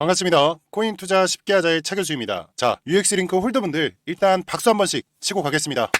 반갑습니다. 코인 투자 쉽게 하자의 차교수입니다. 자, UX링크 홀더분들 일단 박수 한 번씩 치고 가겠습니다.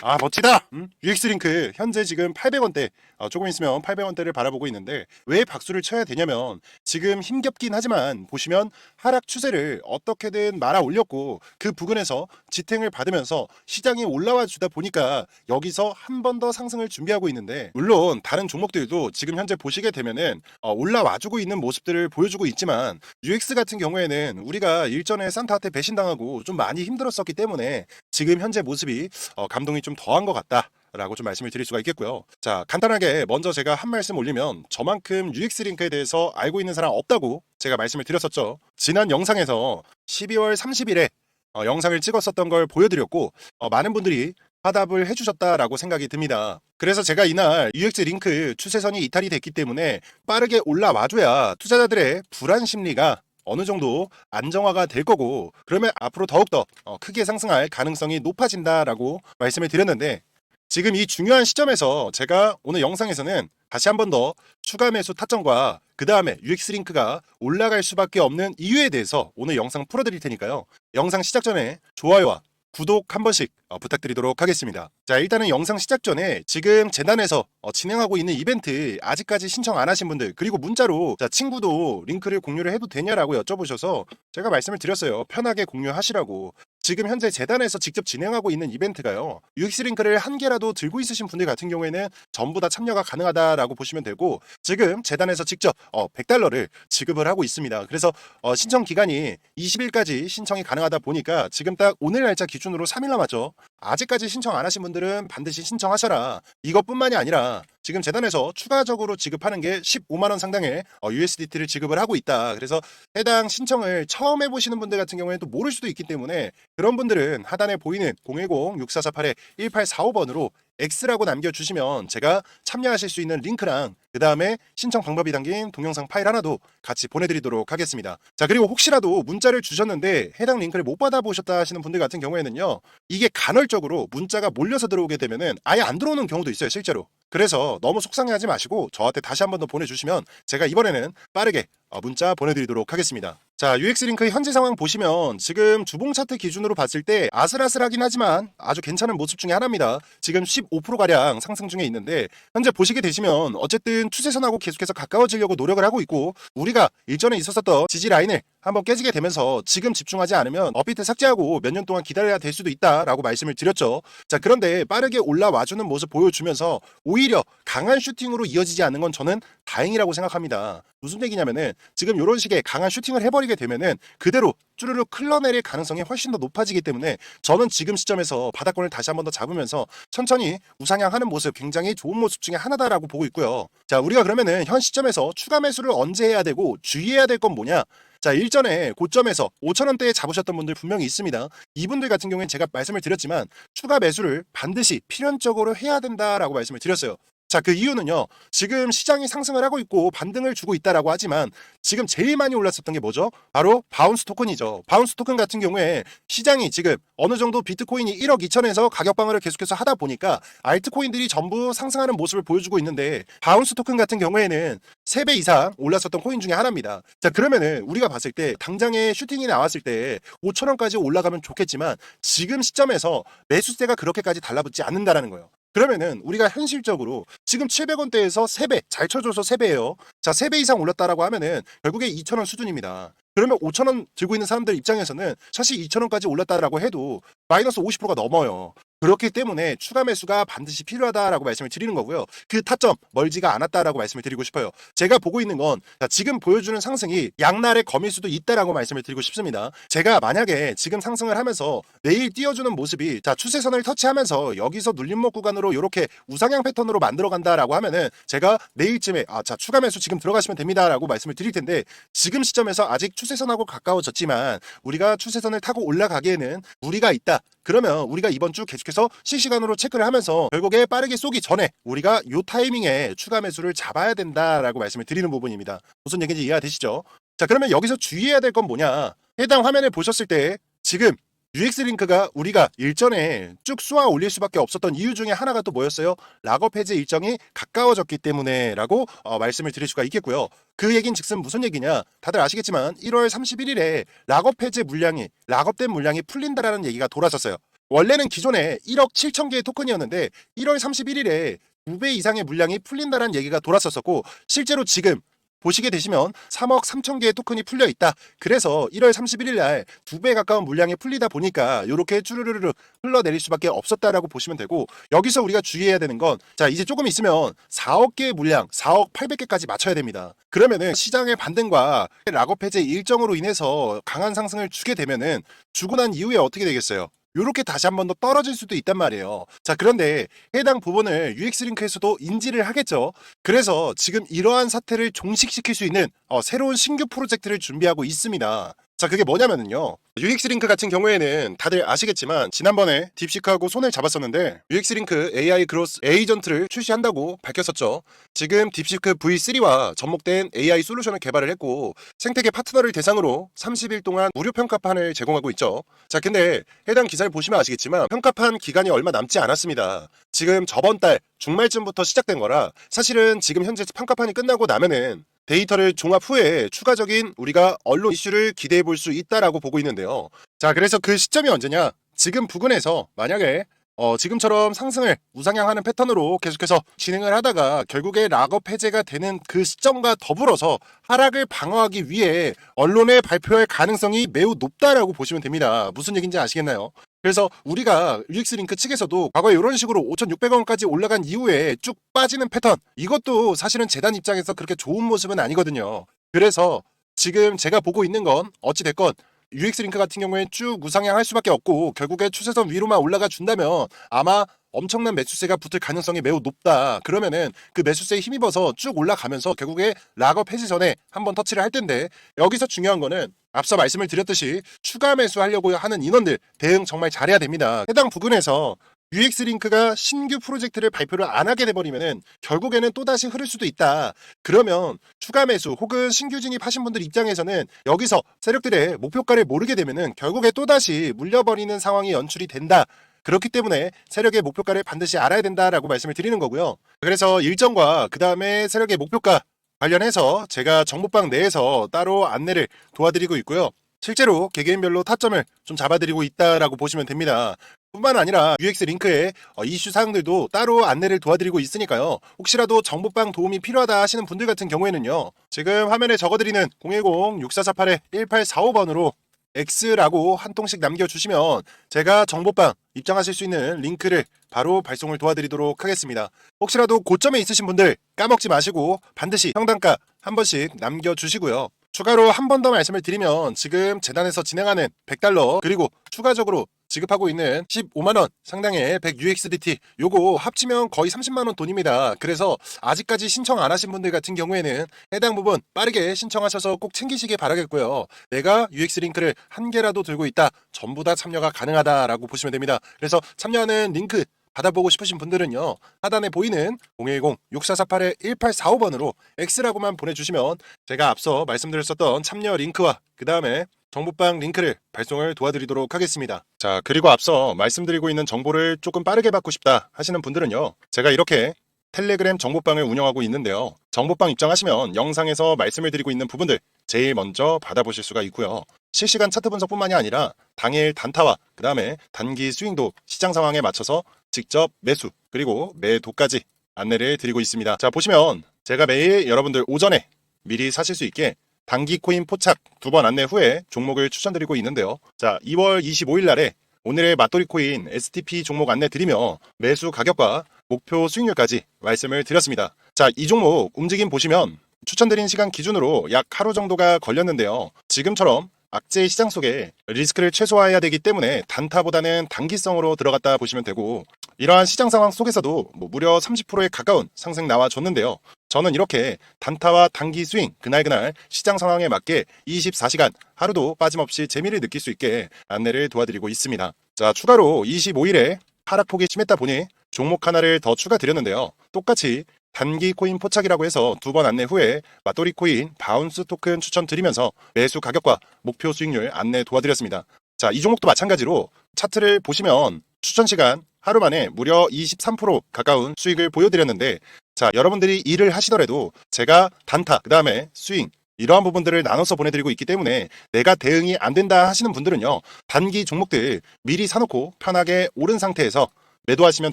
아 멋지다. 음? UX링크 현재 지금 800원대 어, 조금 있으면 800원대를 바라보고 있는데 왜 박수를 쳐야 되냐면 지금 힘겹긴 하지만 보시면 하락 추세를 어떻게든 말아 올렸고 그 부근에서 지탱을 받으면서 시장이 올라와 주다 보니까 여기서 한 번 더 상승을 준비하고 있는데 물론 다른 종목들도 지금 현재 보시게 되면은 어, 올라와 주고 있는 모습들을 보여주고 있지만 UX 같은 경우에는 우리가 일전에 산타한테 배신당하고 좀 많이 힘들었었기 때문에 지금 현재 모습이 어, 감동이 좀 더한 것 같다. 라고 좀 말씀을 드릴 수가 있겠고요. 자, 간단하게 먼저 제가 한 말씀 올리면 저만큼 UX 링크에 대해서 알고 있는 사람 없다고 제가 말씀을 드렸었죠. 지난 영상에서 12월 30일에 어, 영상을 찍었었던 걸 보여드렸고 어, 많은 분들이 화답을 해주셨다라고 생각이 듭니다. 그래서 제가 이날 UX 링크 추세선이 이탈이 됐기 때문에 빠르게 올라와줘야 투자자들의 불안 심리가 어느 정도 안정화가 될 거고 그러면 앞으로 더욱더 어, 크게 상승할 가능성이 높아진다라고 말씀을 드렸는데 지금 이 중요한 시점에서 제가 오늘 영상에서는 다시 한 번 더 추가 매수 타점과 그 다음에 UX 링크가 올라갈 수밖에 없는 이유에 대해서 오늘 영상 풀어드릴 테니까요. 영상 시작 전에 좋아요와 구독 한 번씩 어, 부탁드리도록 하겠습니다. 자, 일단은 영상 시작 전에 지금 재단에서 어, 진행하고 있는 이벤트 아직까지 신청 안 하신 분들 그리고 문자로 자, 친구도 링크를 공유를 해도 되냐라고 여쭤보셔서 제가 말씀을 드렸어요. 편하게 공유하시라고. 지금 현재 재단에서 직접 진행하고 있는 이벤트가요. UX 링크를 한 개라도 들고 있으신 분들 같은 경우에는 전부 다 참여가 가능하다라고 보시면 되고 지금 재단에서 직접 어, 100달러를 지급을 하고 있습니다. 그래서 어, 신청 기간이 20일까지 신청이 가능하다 보니까 지금 딱 오늘 날짜 기준으로 3일 남았죠. 아직까지 신청 안 하신 분들은 반드시 신청하셔라. 이것뿐만이 아니라 지금 재단에서 추가적으로 지급하는 게 15만 원 상당의 어, USDT를 지급을 하고 있다. 그래서 해당 신청을 처음 해보시는 분들 같은 경우에는 또 모를 수도 있기 때문에 그런 분들은 하단에 보이는 010-6448-1845번으로 X라고 남겨주시면 제가 참여하실 수 있는 링크랑 그 다음에 신청 방법이 담긴 동영상 파일 하나도 같이 보내드리도록 하겠습니다. 자 그리고 혹시라도 문자를 주셨는데 해당 링크를 못 받아보셨다 하시는 분들 같은 경우에는요 이게 간헐적으로 문자가 몰려서 들어오게 되면은 아예 안 들어오는 경우도 있어요 실제로. 그래서 너무 속상해하지 마시고 저한테 다시 한 번 더 보내주시면 제가 이번에는 빠르게 어, 문자 보내드리도록 하겠습니다. 자, UX 링크 현재 상황 보시면 지금 주봉 차트 기준으로 봤을 때 아슬아슬하긴 하지만 아주 괜찮은 모습 중에 하나입니다. 지금 15%가량 상승 중에 있는데 현재 보시게 되시면 어쨌든 추세선하고 계속해서 가까워지려고 노력을 하고 있고 우리가 일전에 있었었던 지지 라인을 한번 깨지게 되면서 지금 집중하지 않으면 업비트 삭제하고 몇 년 동안 기다려야 될 수도 있다라고 말씀을 드렸죠. 자, 그런데 빠르게 올라와주는 모습 보여주면서 오히려 강한 슈팅으로 이어지지 않는 건 저는 다행이라고 생각합니다. 무슨 얘기냐면은 지금 이런 식의 강한 슈팅을 해버리게 되면은 그대로 쭈르르 흘러내릴 가능성이 훨씬 더 높아지기 때문에 저는 지금 시점에서 바닥권을 다시 한 번 더 잡으면서 천천히 우상향하는 모습 굉장히 좋은 모습 중에 하나다라고 보고 있고요. 자, 우리가 그러면은 현 시점에서 추가 매수를 언제 해야 되고 주의해야 될 건 뭐냐? 자, 일전에 고점에서 5천원대에 잡으셨던 분들 분명히 있습니다. 이분들 같은 경우에는 제가 말씀을 드렸지만 추가 매수를 반드시 필연적으로 해야 된다라고 말씀을 드렸어요. 자, 그 이유는요. 지금 시장이 상승을 하고 있고 반등을 주고 있다라고 하지만 지금 제일 많이 올랐었던 게 뭐죠? 바로 바운스 토큰이죠. 바운스 토큰 같은 경우에 시장이 지금 어느 정도 비트코인이 1억 2천에서 가격 방어를 계속해서 하다 보니까 알트코인들이 전부 상승하는 모습을 보여주고 있는데 바운스 토큰 같은 경우에는 3배 이상 올랐었던 코인 중에 하나입니다. 자, 그러면은 우리가 봤을 때 당장에 슈팅이 나왔을 때 5천 원까지 올라가면 좋겠지만 지금 시점에서 매수세가 그렇게까지 달라붙지 않는다라는 거예요. 그러면은 우리가 현실적으로 지금 700원대에서 3배, 잘 쳐줘서 3배예요. 자, 3배 이상 올랐다라고 하면은 결국에 2,000원 수준입니다. 그러면 5,000원 들고 있는 사람들 입장에서는 사실 2,000원까지 올랐다라고 해도 마이너스 50%가 넘어요. 그렇기 때문에 추가 매수가 반드시 필요하다라고 말씀을 드리는 거고요. 그 타점 멀지가 않았다라고 말씀을 드리고 싶어요. 제가 보고 있는 건 자, 지금 보여주는 상승이 양날의 검일 수도 있다라고 말씀을 드리고 싶습니다. 제가 만약에 지금 상승을 하면서 내일 띄워주는 모습이 자 추세선을 터치하면서 여기서 눌림목 구간으로 이렇게 우상향 패턴으로 만들어 간다라고 하면은 제가 내일쯤에 아 자 추가 매수 지금 들어가시면 됩니다라고 말씀을 드릴 텐데 지금 시점에서 아직 추세선하고 가까워졌지만 우리가 추세선을 타고 올라가기에는 무리가 있다. 그러면 우리가 이번 주 계속해서 실시간으로 체크를 하면서 결국에 빠르게 쏘기 전에 우리가 요 타이밍에 추가 매수를 잡아야 된다라고 말씀을 드리는 부분입니다. 무슨 얘기인지 이해가 되시죠? 자 그러면 여기서 주의해야 될 건 뭐냐? 해당 화면을 보셨을 때 지금 UX 링크가 우리가 일전에 쭉 쏘아 올릴 수밖에 없었던 이유 중에 하나가 또 뭐였어요? 락업 해제 일정이 가까워졌기 때문에라고 어, 말씀을 드릴 수가 있겠고요. 그 얘긴 즉슨 무슨 얘기냐? 다들 아시겠지만 1월 31일에 락업 해제 물량이 락업된 물량이 풀린다라는 얘기가 돌았었어요. 원래는 기존에 1억 7천 개의 토큰이었는데 1월 31일에 2배 이상의 물량이 풀린다라는 얘기가 돌았었었고 실제로 지금 보시게 되시면 3억 3천 개의 토큰이 풀려 있다. 그래서 1월 31일 날 두 배 가까운 물량이 풀리다 보니까 이렇게 쭈르르르 흘러내릴 수밖에 없었다라고 보시면 되고 여기서 우리가 주의해야 되는 건 자 이제 조금 있으면 4억 개의 물량 4억 800개까지 맞춰야 됩니다. 그러면은 시장의 반등과 락업 해제 일정으로 인해서 강한 상승을 주게 되면은 주고 난 이후에 어떻게 되겠어요? 요렇게 다시 한 번 더 떨어질 수도 있단 말이에요. 자, 그런데 해당 부분을 UX링크에서도 인지를 하겠죠. 그래서 지금 이러한 사태를 종식시킬 수 있는 어, 새로운 신규 프로젝트를 준비하고 있습니다. 자, 그게 뭐냐면은요. UX링크 같은 경우에는 다들 아시겠지만 지난번에 딥시크하고 손을 잡았었는데 UX링크 AI 그로스 에이전트를 출시한다고 밝혔었죠. 지금 딥시크 V3와 접목된 AI 솔루션을 개발을 했고 생태계 파트너를 대상으로 30일 동안 무료 평가판을 제공하고 있죠. 자, 근데 해당 기사를 보시면 아시겠지만 평가판 기간이 얼마 남지 않았습니다. 지금 저번 달 중말쯤부터 시작된 거라 사실은 지금 현재 평가판이 끝나고 나면은 데이터를 종합 후에 추가적인 우리가 언론 이슈를 기대해 볼 수 있다라고 보고 있는데요. 자, 그래서 그 시점이 언제냐? 지금 부근에서 만약에 어, 지금처럼 상승을 우상향하는 패턴으로 계속해서 진행을 하다가 결국에 락업 해제가 되는 그 시점과 더불어서 하락을 방어하기 위해 언론에 발표할 가능성이 매우 높다라고 보시면 됩니다. 무슨 얘기인지 아시겠나요? 그래서 우리가 UX링크 측에서도 과거에 이런 식으로 5,600원까지 올라간 이후에 쭉 빠지는 패턴 이것도 사실은 재단 입장에서 그렇게 좋은 모습은 아니거든요. 그래서 지금 제가 보고 있는 건 어찌 됐건 UX링크 같은 경우에 쭉 우상향할 수밖에 없고 결국에 추세선 위로만 올라가 준다면 아마 엄청난 매수세가 붙을 가능성이 매우 높다. 그러면은 그 매수세에 힘입어서 쭉 올라가면서 결국에 락업 해지 전에 한번 터치를 할 텐데 여기서 중요한 거는 앞서 말씀을 드렸듯이 추가 매수하려고 하는 인원들 대응 정말 잘해야 됩니다. 해당 부근에서 UX 링크가 신규 프로젝트를 발표를 안 하게 돼버리면은 결국에는 또다시 흐를 수도 있다. 그러면 추가 매수 혹은 신규 진입하신 분들 입장에서는 여기서 세력들의 목표가를 모르게 되면은 결국에 또다시 물려버리는 상황이 연출이 된다. 그렇기 때문에 세력의 목표가를 반드시 알아야 된다라고 말씀을 드리는 거고요. 그래서 일정과 그 다음에 세력의 목표가 관련해서 제가 정보방 내에서 따로 안내를 도와드리고 있고요. 실제로 개개인별로 타점을 좀 잡아드리고 있다라고 보시면 됩니다. 뿐만 아니라 UX 링크의 어, 이슈 사항들도 따로 안내를 도와드리고 있으니까요. 혹시라도 정보방 도움이 필요하다 하시는 분들 같은 경우에는요. 지금 화면에 적어드리는 010-6448-1845번으로 X라고 한 통씩 남겨주시면 제가 정보방 입장하실 수 있는 링크를 바로 발송을 도와드리도록 하겠습니다. 혹시라도 고점에 있으신 분들 까먹지 마시고 반드시 평단가 한 번씩 남겨주시고요. 추가로 한 번 더 말씀을 드리면 지금 재단에서 진행하는 100달러 그리고 추가적으로 지급하고 있는 15만원 상당의 100UXDT 요거 합치면 거의 30만원 돈입니다. 그래서 아직까지 신청 안 하신 분들 같은 경우에는 해당 부분 빠르게 신청하셔서 꼭 챙기시길 바라겠고요. 내가 UX 링크를 한 개라도 들고 있다. 전부 다 참여가 가능하다라고 보시면 됩니다. 그래서 참여하는 링크 받아보고 싶으신 분들은요. 하단에 보이는 010-6448-1845번으로 X라고만 보내주시면 제가 앞서 말씀드렸었던 참여 링크와 그 다음에 정보방 링크를 발송을 도와드리도록 하겠습니다. 자, 그리고 앞서 말씀드리고 있는 정보를 조금 빠르게 받고 싶다 하시는 분들은요. 제가 이렇게 텔레그램 정보방을 운영하고 있는데요. 정보방 입장하시면 영상에서 말씀을 드리고 있는 부분들 제일 먼저 받아보실 수가 있고요. 실시간 차트 분석뿐만이 아니라 당일 단타와 그 다음에 단기 스윙도 시장 상황에 맞춰서 직접 매수 그리고 매도까지 안내를 드리고 있습니다. 자 보시면 제가 매일 여러분들 오전에 미리 사실 수 있게 단기 코인 포착 두 번 안내 후에 종목을 추천드리고 있는데요. 자 2월 25일 날에 오늘의 맞돌이 코인 STP 종목 안내 드리며 매수 가격과 목표 수익률까지 말씀을 드렸습니다. 자, 이 종목 움직임 보시면 추천드린 시간 기준으로 약 하루 정도가 걸렸는데요. 지금처럼 악재 시장 속에 리스크를 최소화해야 되기 때문에 단타보다는 단기성으로 들어갔다 보시면 되고 이러한 시장 상황 속에서도 뭐 무려 30%에 가까운 상승 나와줬는데요. 저는 이렇게 단타와 단기 스윙 그날그날 시장 상황에 맞게 24시간 하루도 빠짐없이 재미를 느낄 수 있게 안내를 도와드리고 있습니다. 자, 추가로 25일에 하락폭이 심했다 보니 종목 하나를 더 추가드렸는데요. 똑같이 단기 코인 포착이라고 해서 두 번 안내 후에 맞돌이 코인 바운스 토큰 추천드리면서 매수 가격과 목표 수익률 안내 도와드렸습니다. 자, 이 종목도 마찬가지로 차트를 보시면 추천 시간 하루 만에 무려 23% 가까운 수익을 보여드렸는데 자, 여러분들이 일을 하시더라도 제가 단타, 그 다음에 스윙, 이러한 부분들을 나눠서 보내드리고 있기 때문에 내가 대응이 안 된다 하시는 분들은요, 단기 종목들 미리 사놓고 편하게 오른 상태에서 매도하시면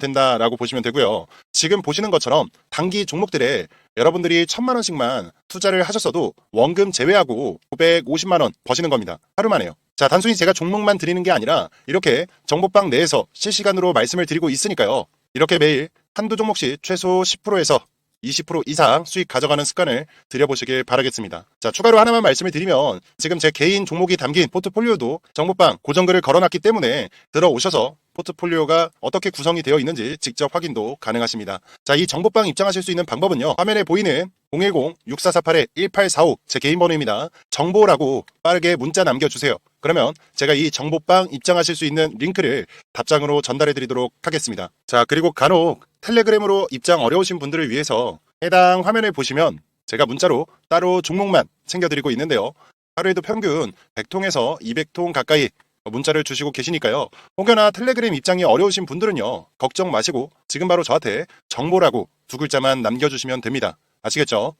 된다라고 보시면 되고요. 지금 보시는 것처럼 단기 종목들에 여러분들이 천만 원씩만 투자를 하셨어도 원금 제외하고 950만 원 버시는 겁니다. 하루 만에요. 자, 단순히 제가 종목만 드리는 게 아니라 이렇게 정보방 내에서 실시간으로 말씀을 드리고 있으니까요. 이렇게 매일 한두 종목씩 최소 10%에서 20% 이상 수익 가져가는 습관을 들여보시길 바라겠습니다. 자, 추가로 하나만 말씀을 드리면 지금 제 개인 종목이 담긴 포트폴리오도 정보방 고정글을 걸어놨기 때문에 들어오셔서 포트폴리오가 어떻게 구성이 되어 있는지 직접 확인도 가능하십니다. 자, 이 정보방 입장하실 수 있는 방법은요. 화면에 보이는 010-6448-1845 제 개인 번호입니다. 정보라고 빠르게 문자 남겨주세요. 그러면 제가 이 정보방 입장하실 수 있는 링크를 답장으로 전달해 드리도록 하겠습니다. 자, 그리고 간혹 텔레그램으로 입장 어려우신 분들을 위해서 해당 화면을 보시면 제가 문자로 따로 종목만 챙겨드리고 있는데요. 하루에도 평균 100통에서 200통 가까이 문자를 주시고 계시니까요. 혹여나 텔레그램 입장이 어려우신 분들은요. 걱정 마시고 지금 바로 저한테 정보라고 두 글자만 남겨주시면 됩니다. 아시겠죠?